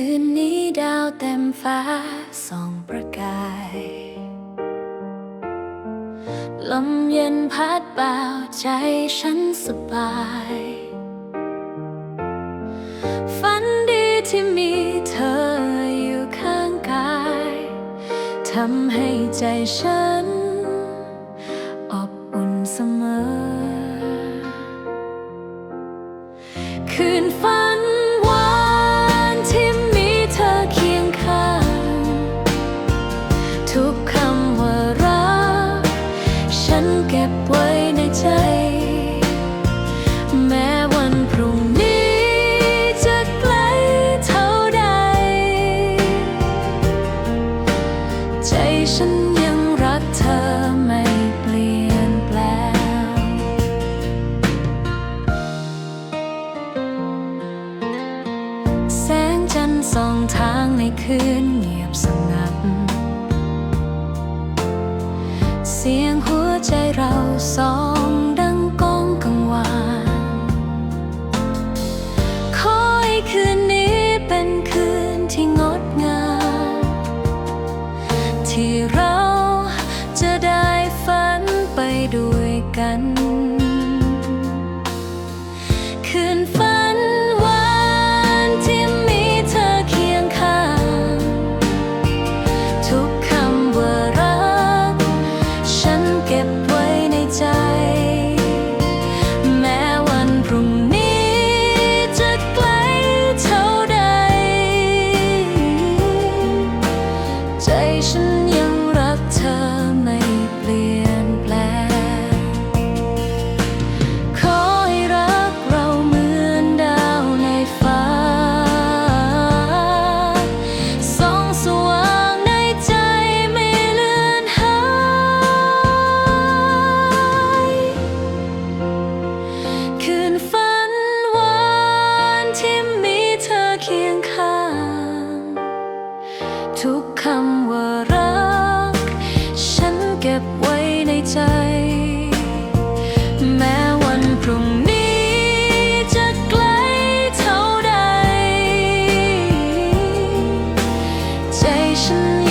ืนนี้ดาวเต็มฟ้าส่องประกาย ลมเย็นพัดเบาใจฉันสบาย ฝันดีที่มีเธออยู่ข้างกายทำให้ใจฉัน อบอุ่นเสมอ คืนฝัน บไว้ในใจ แม้วันพรุ่งนี้จะไกลเท่าใด ใจฉันยังรักเธอไม่เปลี่ยนแปลง แสงจันทร์ส่องทางในคืนเงียบสงัด 是